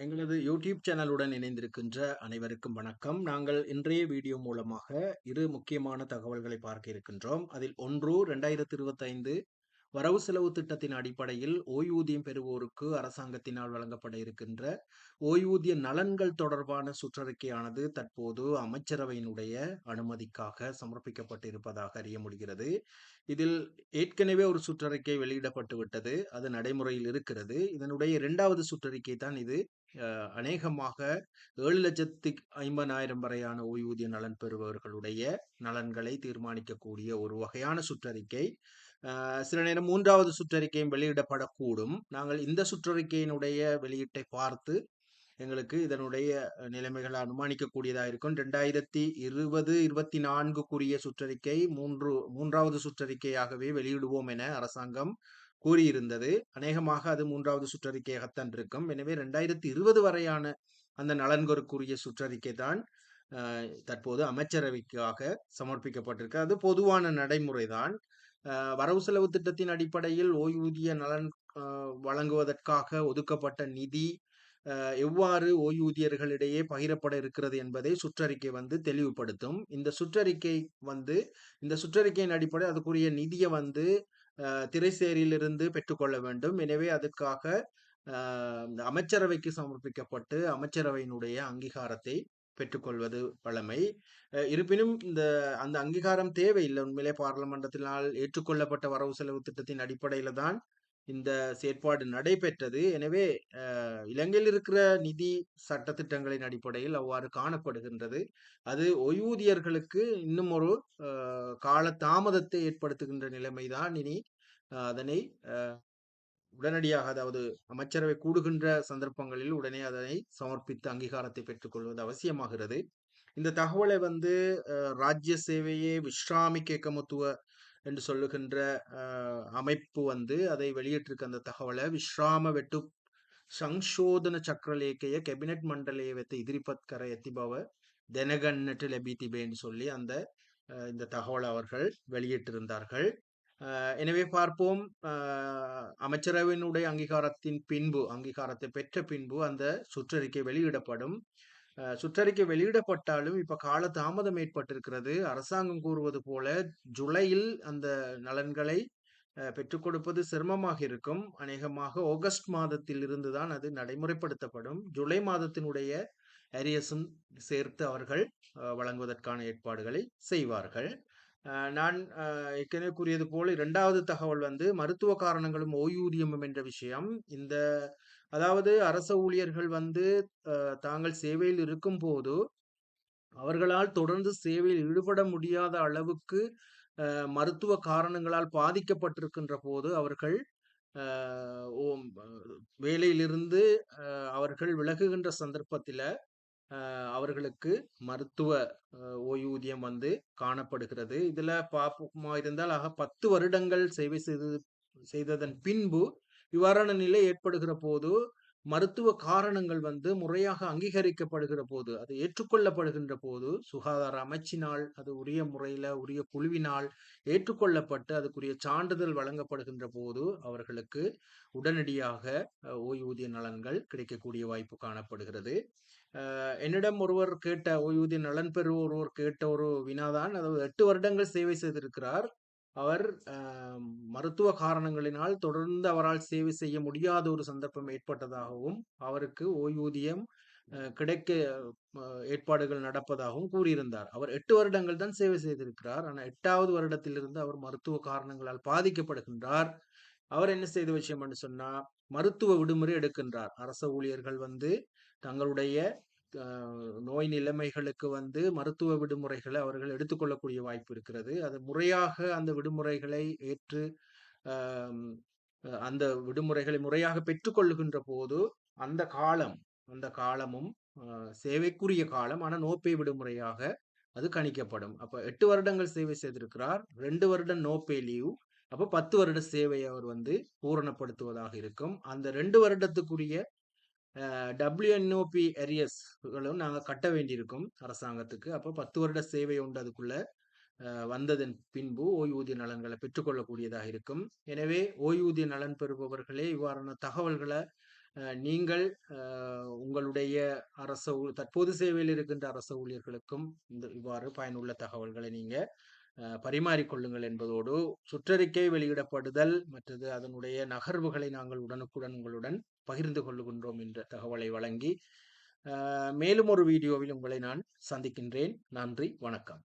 எங்களது யூடியூப் சேனலுடன் இணைந்திருக்கின்ற அனைவருக்கும் வணக்கம். நாங்கள் இன்றைய வீடியோ மூலமாக இரு முக்கியமான தகவல்களை பார்க்க இருக்கின்றோம். அதில் ஒன்று ரெண்டாயிரத்தி இருபத்தைந்து வரவு செலவு திட்டத்தின் அடிப்படையில் ஓய்வூதியம் பெறுவோருக்கு அரசாங்கத்தினால் வழங்கப்பட இருக்கின்ற ஓய்வூதிய நலன்கள் தொடர்பான சுற்றறிக்கையானது தற்போது அமைச்சரவையினுடைய அனுமதிக்காக சமர்ப்பிக்கப்பட்டிருப்பதாக அறிய முடிகிறது. இதில் ஏற்கனவே ஒரு சுற்றறிக்கை வெளியிடப்பட்டு விட்டது அது நடைமுறையில் இருக்கிறது. இதனுடைய இரண்டாவது சுற்றறிக்கை தான் இது. அநேகமாக ஏழு லட்சத்தி ஐம்பதாயிரம் வரையான ஓய்வூதிய நலன் பெறுபவர்களுடைய நலன்களை தீர்மானிக்கக்கூடிய ஒரு வகையான சுற்றறிக்கை. சில நேரம் மூன்றாவது சுற்றறிக்கையும் வெளியிடப்படக்கூடும். நாங்கள் இந்த சுற்றறிக்கையினுடைய வெளியீட்டை பார்த்து எங்களுக்கு இதனுடைய நிலைமைகளை அனுமானிக்கக்கூடியதாக இருக்கும். ரெண்டாயிரத்தி இருபது இருபத்தி நான்குக்குரிய சுற்றறிக்கை மூன்று மூன்றாவது சுற்றறிக்கையாகவே வெளியிடுவோம் என அரசாங்கம் கூறியிருந்தது. அநேகமாக அது மூன்றாவது சுற்றறிக்கையாகத்தான் இருக்கும். எனவே ரெண்டாயிரத்தி இருபது வரையான அந்த நலன்களுக்குரிய சுற்றறிக்கை தான் தற்போது அமைச்சரவைக்காக சமர்ப்பிக்கப்பட்டிருக்கு. அது பொதுவான நடைமுறைதான். வரவு செலவு திட்டத்தின் அடிப்படையில் ஓய்வூதிய நலன் வழங்குவதற்காக ஒதுக்கப்பட்ட நிதி எவ்வாறு ஓய்வூதியர்களிடையே பகிரப்பட இருக்கிறது என்பதை சுற்றறிக்கை வந்து தெளிவுபடுத்தும். இந்த சுற்றறிக்கை வந்து இந்த சுற்றறிக்கையின் அடிப்படை அதுக்குரிய நிதியை வந்து திரைசேரியிலிருந்து பெற்றுக்கொள்ள வேண்டும். எனவே அதுக்காக இந்த அமைச்சரவைக்கு சமர்ப்பிக்கப்பட்டு அமைச்சரவையினுடைய அங்கீகாரத்தை பெற்றுக்கொள்வது வழமை இருப்பினும் இந்த அந்த அங்கீகாரம் தேவையில்லை. உண்மையிலே பாராளுமன்றத்தினால் ஏற்றுக்கொள்ளப்பட்ட வரவு செலவு திட்டத்தின் அடிப்படையில தான் இந்த செயற்பாடு நடைபெற்றது. எனவே இலங்கையில் இருக்கிற நிதி சட்டத்திட்டங்களின் அடிப்படையில் அவ்வாறு காணப்படுகின்றது. அது ஓய்வூதியர்களுக்கு இன்னும் ஒரு கால தாமதத்தை ஏற்படுத்துகின்ற நிலைமைதான். இனி அதனை உடனடியாக அதாவது அமைச்சரவை கூடுகின்ற சந்தர்ப்பங்களில் உடனே அதனை சமர்ப்பித்து அங்கீகாரத்தை பெற்றுக்கொள்வது அவசியமாகிறது. இந்த தகவலை வந்து ராஜ்ய சேவையே விஸ்ராமிக்க ஏகமத்துவ என்று சொல்லுகின்ற அமைப்பு வந்து அதை வெளியிட்டிருக்க அந்த தகவலை விஸ்ராம வெட்டு ಸಂಶೋಧನ ಚಕ್ರಲೇಖೆಯ ಕೆಬಿನೆಟ್ ಮಂಡಳಿಯವತ್ತೆ ಇದಿರಿಪತ್ಕರ ಎತ್ತಿಭವ தெனகன்னட்டு லெபிதிபேன்னு சொல்லி அந்த இந்த தகவலை அவர்கள் வெளியிட்டிருந்தார்கள். எனவே பார்ப்போம். அமைச்சரவையினுடைய அங்கீகாரத்தின் பின்பு அங்கீகாரத்தை பெற்ற பின்பு அந்த சுற்றறிக்கை வெளியிடப்படும். சுற்றறிக்கை வெளியிடப்பட்டாலும் இப்ப கால தாமதம் ஏற்பட்டிருக்கிறது. அரசாங்கம் கூறுவது போல ஜூலையில் அந்த நலன்களை பெற்றுக் கொடுப்பது சிரமமாக இருக்கும். அநேகமாக ஆகஸ்ட் மாதத்தில் இருந்து தான் அது நடைமுறைப்படுத்தப்படும். ஜூலை மாதத்தினுடைய அரியஸும் சேர்த்து அவர்கள் வழங்குவதற்கான ஏற்பாடுகளை செய்வார்கள். நான் ஏற்கனவே கூறியது போல இரண்டாவது தகவல் வந்து மருத்துவ காரணங்களும் ஓய்வூதியமும் என்ற விஷயம். இந்த அதாவது அரச ஊழியர்கள் வந்து தாங்கள் சேவையில் இருக்கும் போது அவர்களால் தொடர்ந்து சேவையில் ஈடுபட முடியாத அளவுக்கு மருத்துவ காரணங்களால் பாதிக்கப்பட்டிருக்கின்ற போது அவர்கள் வேலையிலிருந்து அவர்கள் விலகுகின்ற சந்தர்ப்பத்தில் அவர்களுக்கு மருத்துவ அஹ், ஓய்வூதியம் வந்து காணப்படுகிறது. இதுல பாப்பமா இருந்தால் ஆக பத்து வருடங்கள் சேவை செய்தது செய்ததன் பின்பு இவ்வாறான நிலை ஏற்படுகிற போது மருத்துவ காரணங்கள் வந்து முறையாக அங்கீகரிக்கப்படுகிற போது அது ஏற்றுக்கொள்ளப்படுகின்ற போது சுகாதார அமைச்சினால் அது உரிய முறையில உரிய குழுவினால் ஏற்றுக்கொள்ளப்பட்டு அதுக்குரிய சான்றிதழ் வழங்கப்படுகின்ற போது அவர்களுக்கு உடனடியாக ஓய்வூதிய நலன்கள் கிடைக்கக்கூடிய வாய்ப்பு காணப்படுகிறது. என்னிடம் ஒருவர் கேட்ட ஓய்வூதிய நலன் பெறுவோர் ஒருவர் கேட்ட ஒரு வினாதான் அதாவது எட்டு வருடங்கள் சேவை செய்திருக்கிறார். அவர் மருத்துவ காரணங்களினால் தொடர்ந்து அவரால் சேவை செய்ய முடியாத ஒரு சந்தர்ப்பம் ஏற்பட்டதாகவும் அவருக்கு ஓய்வூதியம் கிடைக்க ஏற்பாடுகள் நடப்பதாகவும் கூறியிருந்தார். அவர் எட்டு வருடங்கள் தான் சேவை செய்திருக்கிறார். ஆனால் எட்டாவது வருடத்திலிருந்து அவர் மருத்துவ காரணங்களால் பாதிக்கப்படுகின்றார். அவர் என்ன செய்த விஷயம் என்று சொன்னா மருத்துவ விடுமுறை எடுக்கின்றார். அரச ஊழியர்கள் வந்து தங்களுடைய நோய் நிலைமைகளுக்கு வந்து மருத்துவ விடுமுறைகளை அவர்கள் எடுத்துக்கொள்ளக்கூடிய வாய்ப்பு இருக்கிறது. அது முறையாக அந்த விடுமுறைகளை ஏற்று அந்த விடுமுறைகளை முறையாக பெற்றுக்கொள்ளுகின்ற போது அந்த காலம் அந்த காலமும் சேவைக்குரிய காலம் ஆனால் நோப்பை விடுமுறையாக அது கணிக்கப்படும். அப்ப எட்டு வருடங்கள் சேவை செய்திருக்கிறார் ரெண்டு வருடம் நோப்பே லீவ் அப்ப பத்து வருட சேவையை அவர் வந்து பூரணப்படுத்துவதாக இருக்கும். அந்த ரெண்டு வருடத்துக்குரிய டபிள்யூஎன்ஓபி எரியஸ்களும் நாங்கள் கட்ட வேண்டியிருக்கும் அரசாங்கத்துக்கு. அப்போ பத்து வருட சேவை உண்டு அதுக்குள்ள வந்ததன் பின்பு ஓய்வூதிய நலன்களை பெற்றுக்கொள்ளக்கூடியதாக இருக்கும். எனவே ஓய்வூதிய நலன் பெறுபவர்களே இவ்வாறான தகவல்களை நீங்கள் உங்களுடைய அரச தற்போது சேவையில் இருக்கின்ற அரச ஊழியர்களுக்கும் இந்த இவ்வாறு பயனுள்ள தகவல்களை நீங்க பரிமாறிக்கொள்ளுங்கள் என்பதோடு சுற்றறிக்கை வெளியிடப்படுதல் மற்றது அதனுடைய நகர்வுகளை நாங்கள் உடனுக்குடன் உங்களுடன் பகிர்ந்து கொள்ளுகின்றோம் என்ற தகவலை வழங்கி மேலும் ஒரு வீடியோவில் உங்களை நான் சந்திக்கின்றேன். நன்றி வணக்கம்.